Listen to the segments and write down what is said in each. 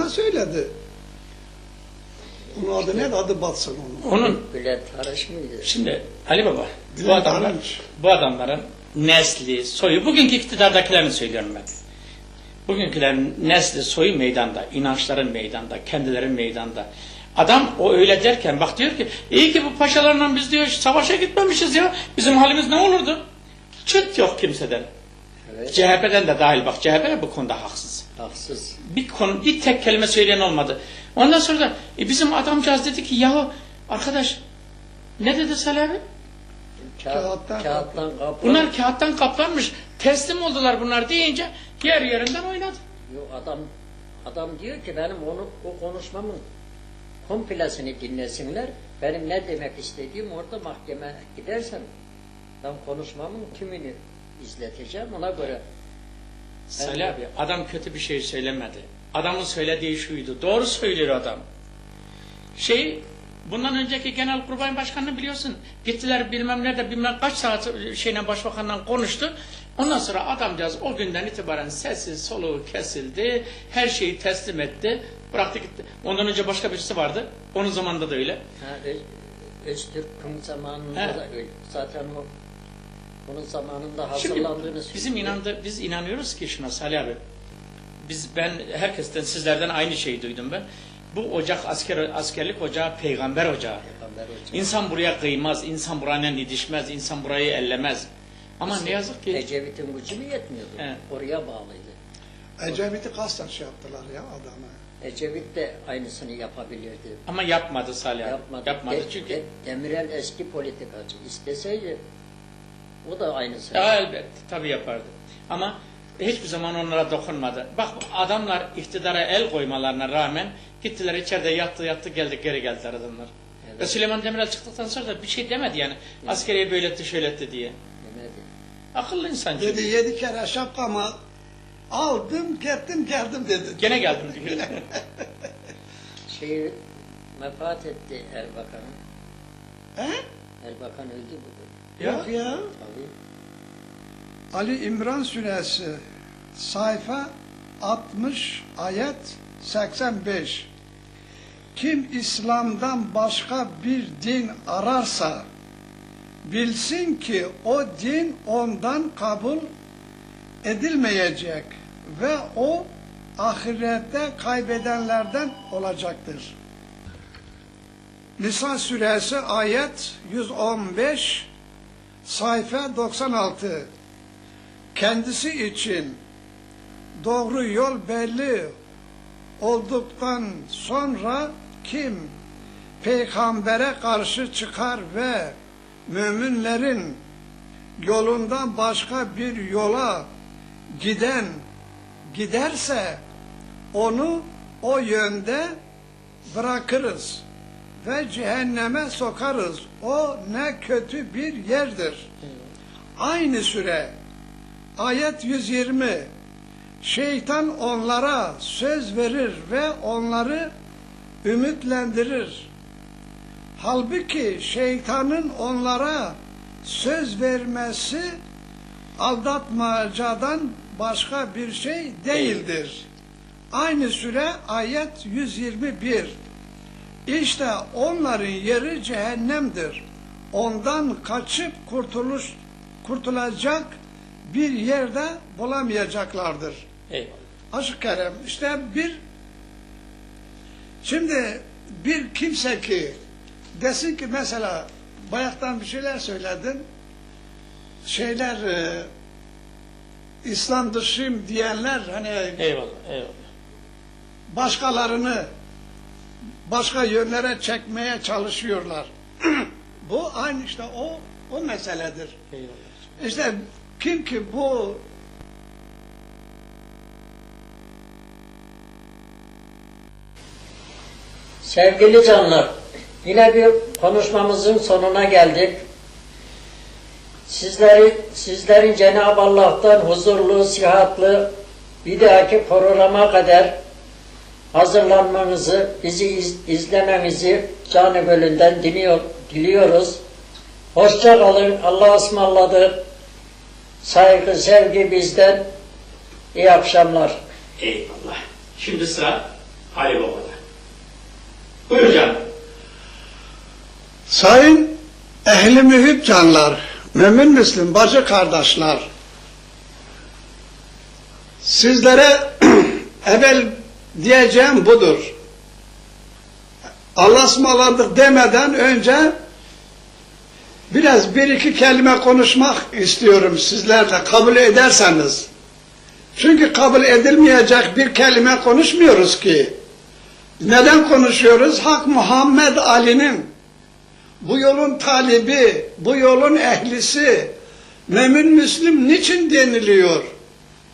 hakkında söyledi. Onun adı ne? Adı batsın onun. Onun Bülent Arış mıydı? şimdi Ali Baba bu Bülent adamlar Arınç. bu adamların nesli, soyu bugünkü iktidardakilerini söylüyorum ben. Bugünkülerin nesli, soyu meydanda, inançların meydanda, kendilerin meydanda. Adam o öyle derken bak diyor ki iyi ki bu paşalarla biz diyor savaşa gitmemişiz ya. Bizim halimiz ne olurdu? Çıt yok kimseden. Evet. CHP'den de dahil bak CHP bu konuda haksız. Haksız. Bir konu bir tek kelime söyleyen olmadı. Ondan sonra da e, bizim adamcağız dedi ki yahu arkadaş ne dedi? Kağıt, Kağıttan kağıttan kaplan. Bunlar kağıttan kaplanmış. Teslim oldular bunlar deyince yer yerinden oynadı. Yok, adam adam diyor ki benim onu o konuşmamın komplesini dinlesinler. Benim ne demek istediğim orada mahkeme gidersem ben konuşmamın tümünü izleteceğim ona göre. Salih abi adam kötü bir şey söylemedi. Adamın söylediği şuydu. Doğru söylüyor adam. Şey bundan önceki genel kurmay başkanını biliyorsun. Gittiler bilmem nerede bilmem kaç saat şeyle başbakanla konuştu. Ondan sonra adamcağız o günden itibaren sessiz soluğu kesildi. Her şeyi teslim etti. Bıraktı gitti. Ondan önce başka birisi vardı. Onun zamanında da öyle. Ha, Öz, Öztürk'ün zamanında He. da öyle. Zaten o onun zamanında Şimdi hazırlandığını bizim inandı, biz inanıyoruz ki şuna Salih abi. Biz ben herkesten sizlerden aynı şeyi duydum ben. Bu ocak asker askerlik ocağı peygamber ocağı. Peygamber hocam. İnsan buraya kıymaz, insan buraya didişmez, insan burayı ellemez. Ama ne yazık ki Ecevit'in gücü mü yetmiyordu? He. Oraya bağlıydı. Ecevit'i kasten şey yaptılar ya adamı. Ecevit de aynısını yapabilirdi. ama yapmadı Salih abi. Yapmadı. Yapmadı, De- çünkü De- Demirel eski politikacı. İsteseydi o da aynısını. ya elbette tabii yapardı. Ama hiçbir zaman onlara dokunmadı. Bak adamlar iktidara el koymalarına rağmen gittiler içeride yattı yattı geldik geri geldiler adamlar. Evet. Ve Süleyman Demirel çıktıktan sonra da bir şey demedi yani. Askeriye böyle etti şöyle etti diye. Demedi. Akıllı insan çünkü. Dedi yedi kere şapkamı aldım gittim geldim dedi. Gene geldim diyor. Şey vefat etti Erbakan'ın. He? Erbakan öldü bugün. Yok ya. Tabii. Ali İmran suresi sayfa 60 ayet 85 Kim İslam'dan başka bir din ararsa bilsin ki o din ondan kabul edilmeyecek ve o ahirette kaybedenlerden olacaktır. Nisa suresi ayet 115 sayfa 96 kendisi için doğru yol belli olduktan sonra kim peygambere karşı çıkar ve müminlerin yolundan başka bir yola giden giderse onu o yönde bırakırız ve cehenneme sokarız. O ne kötü bir yerdir. Aynı süre ayet 120 şeytan onlara söz verir ve onları ümitlendirir. Halbuki şeytanın onlara söz vermesi aldatmacadan başka bir şey değildir. Aynı süre ayet 121 İşte onların yeri cehennemdir. Ondan kaçıp kurtuluş kurtulacak bir yerde bulamayacaklardır. Eyvallah. Aşk Kerem işte bir şimdi bir kimse ki desin ki mesela bayaktan bir şeyler söyledin şeyler e, İslam dışıyım diyenler hani Eyvallah. Eyvallah. başkalarını başka yönlere çekmeye çalışıyorlar. bu aynı işte o o meseledir. Eyvallah. İşte kim ki bu Sevgili canlar, yine bir konuşmamızın sonuna geldik. Sizleri, sizlerin Cenab-ı Allah'tan huzurlu, sıhhatlı bir dahaki programa kadar hazırlanmanızı, bizi iz- izlemenizi canı gönülden diliyor, diliyoruz. Hoşça kalın, Allah'a ısmarladık. Saygı, sevgi bizden. İyi akşamlar. Eyvallah. Şimdi sıra Ali Baba'da. Buyur canım. Sayın ehli mühib canlar, mümin Müslüm bacı kardeşler, sizlere evvel diyeceğim budur. Allah'a ısmarladık demeden önce biraz bir iki kelime konuşmak istiyorum sizlerle kabul ederseniz. Çünkü kabul edilmeyecek bir kelime konuşmuyoruz ki. Neden konuşuyoruz? Hak Muhammed Ali'nin bu yolun talibi, bu yolun ehlisi, mümin Müslüm niçin deniliyor?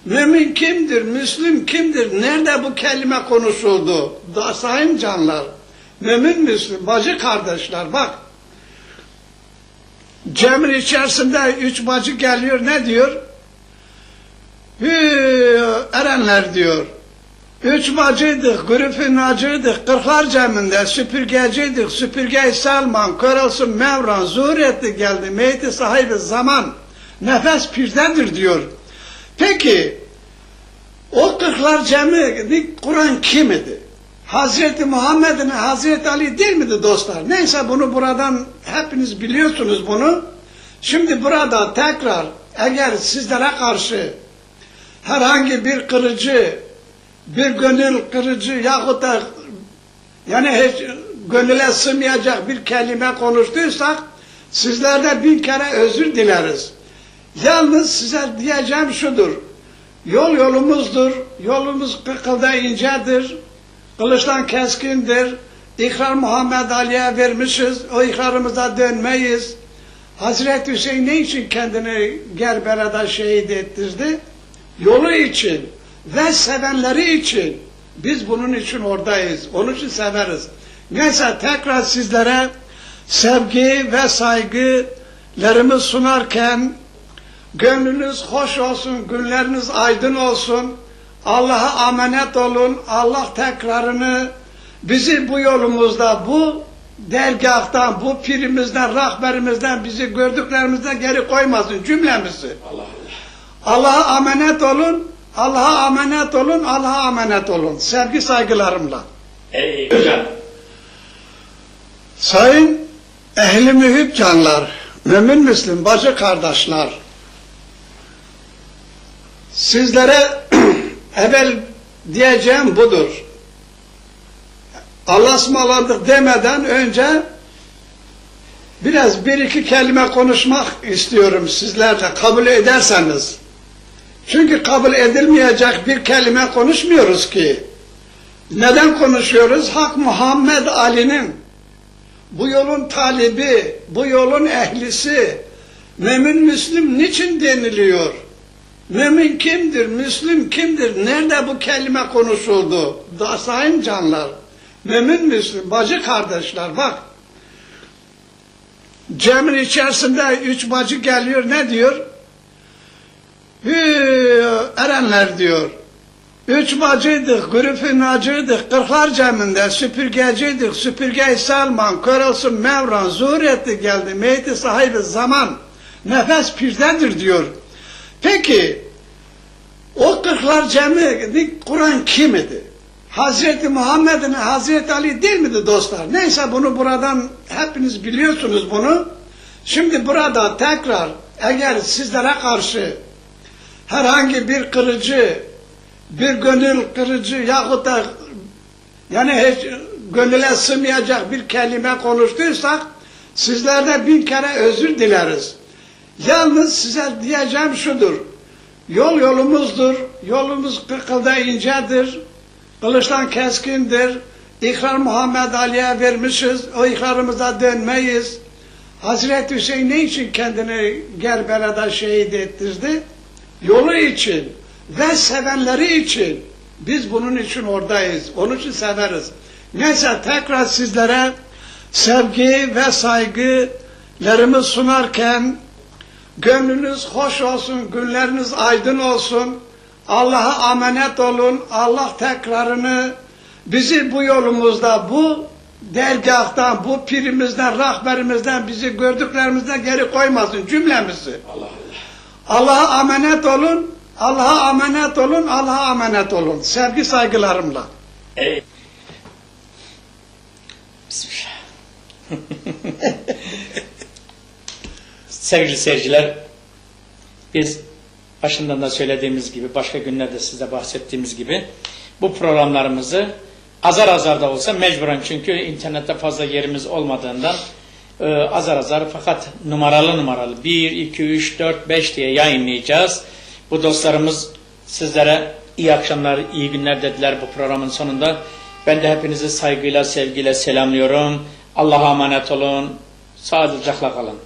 Mümin kimdir, Müslüm kimdir? Nerede bu kelime konuşuldu? Da sayın canlar, mümin Müslüm, bacı kardeşler bak. Cemil içerisinde üç bacı geliyor, ne diyor? Hü, erenler diyor. Üç bacıydık, grüfün acıydık, kırklar ceminde süpürgeciydik, süpürge Salman, Körolsun Mevran, zuhur etti geldi, meyti sahibi zaman, nefes pirdendir diyor. Peki, o kırklar cemi, Kur'an kim idi? Hazreti Muhammed'in Hazreti Ali değil miydi dostlar? Neyse bunu buradan hepiniz biliyorsunuz bunu. Şimdi burada tekrar eğer sizlere karşı herhangi bir kırıcı, bir gönül kırıcı yahut da yani hiç gönüle sığmayacak bir kelime konuştuysak sizlerden bin kere özür dileriz. Yalnız size diyeceğim şudur. Yol yolumuzdur. Yolumuz kıkılda incedir. Kılıçtan keskindir. İkrar Muhammed Ali'ye vermişiz. O ikrarımıza dönmeyiz. Hazreti Hüseyin ne için kendini Gerbera'da şehit ettirdi? Yolu için ve sevenleri için. Biz bunun için oradayız. Onun için severiz. Neyse tekrar sizlere sevgi ve saygılarımı sunarken gönlünüz hoş olsun, günleriniz aydın olsun. Allah'a emanet olun. Allah tekrarını bizi bu yolumuzda, bu dergahtan, bu pirimizden, rahberimizden, bizi gördüklerimizden geri koymasın cümlemizi. Allah Allah. Allah'a emanet olun. Allah'a emanet olun. Allah'a emanet olun. Sevgi saygılarımla. Ey canım. Sayın ehli mühib canlar, mümin Müslüm bacı kardeşler, sizlere evvel diyeceğim budur. Allah'a ısmarladık demeden önce biraz bir iki kelime konuşmak istiyorum sizlerle kabul ederseniz. Çünkü kabul edilmeyecek bir kelime konuşmuyoruz ki. Neden konuşuyoruz? Hak Muhammed Ali'nin bu yolun talibi, bu yolun ehlisi, mümin Müslüm niçin deniliyor? Mümin kimdir, Müslüm kimdir? Nerede bu kelime konuşuldu? Da sayın canlar, mümin Müslüm, bacı kardeşler bak. Cemil içerisinde üç bacı geliyor, ne diyor? Erenler diyor. Üç bacıydık, grüfün acıydık, kırklar ceminde süpürgeciydik, süpürge Salman, Körolsun Mevran, zuhur etti geldi, meyti sahibi zaman, nefes pirdendir diyor. Peki, o kırklar cemi, Kur'an kim idi? Hazreti Muhammed'in Hazreti Ali değil miydi dostlar? Neyse bunu buradan hepiniz biliyorsunuz bunu. Şimdi burada tekrar eğer sizlere karşı herhangi bir kırıcı, bir gönül kırıcı yahut da yani hiç gönüle sığmayacak bir kelime konuştuysak sizlerden bin kere özür dileriz. Yalnız size diyeceğim şudur. Yol yolumuzdur. Yolumuz kıkılda incedir. Kılıçtan keskindir. İkrar Muhammed Ali'ye vermişiz. O ikrarımıza dönmeyiz. Hazreti Hüseyin ne için kendini Gerbera'da şehit ettirdi? Yolu için ve sevenleri için. Biz bunun için oradayız. Onun için severiz. Neyse tekrar sizlere sevgi ve saygılarımı sunarken gönlünüz hoş olsun, günleriniz aydın olsun. Allah'a emanet olun. Allah tekrarını bizi bu yolumuzda, bu dergahtan, bu pirimizden, rahberimizden, bizi gördüklerimizden geri koymasın cümlemizi. Allah Allah. Allah'a emanet olun. Allah'a emanet olun. Allah'a emanet olun. Sevgi saygılarımla. Ey Sevgili seyirciler, biz başından da söylediğimiz gibi, başka günlerde size bahsettiğimiz gibi bu programlarımızı azar azar da olsa mecburen çünkü internette fazla yerimiz olmadığından e, azar azar fakat numaralı numaralı 1, 2, 3, 4, 5 diye yayınlayacağız. Bu dostlarımız sizlere iyi akşamlar, iyi günler dediler bu programın sonunda. Ben de hepinizi saygıyla, sevgiyle selamlıyorum. Allah'a emanet olun. Sağlıcakla kalın.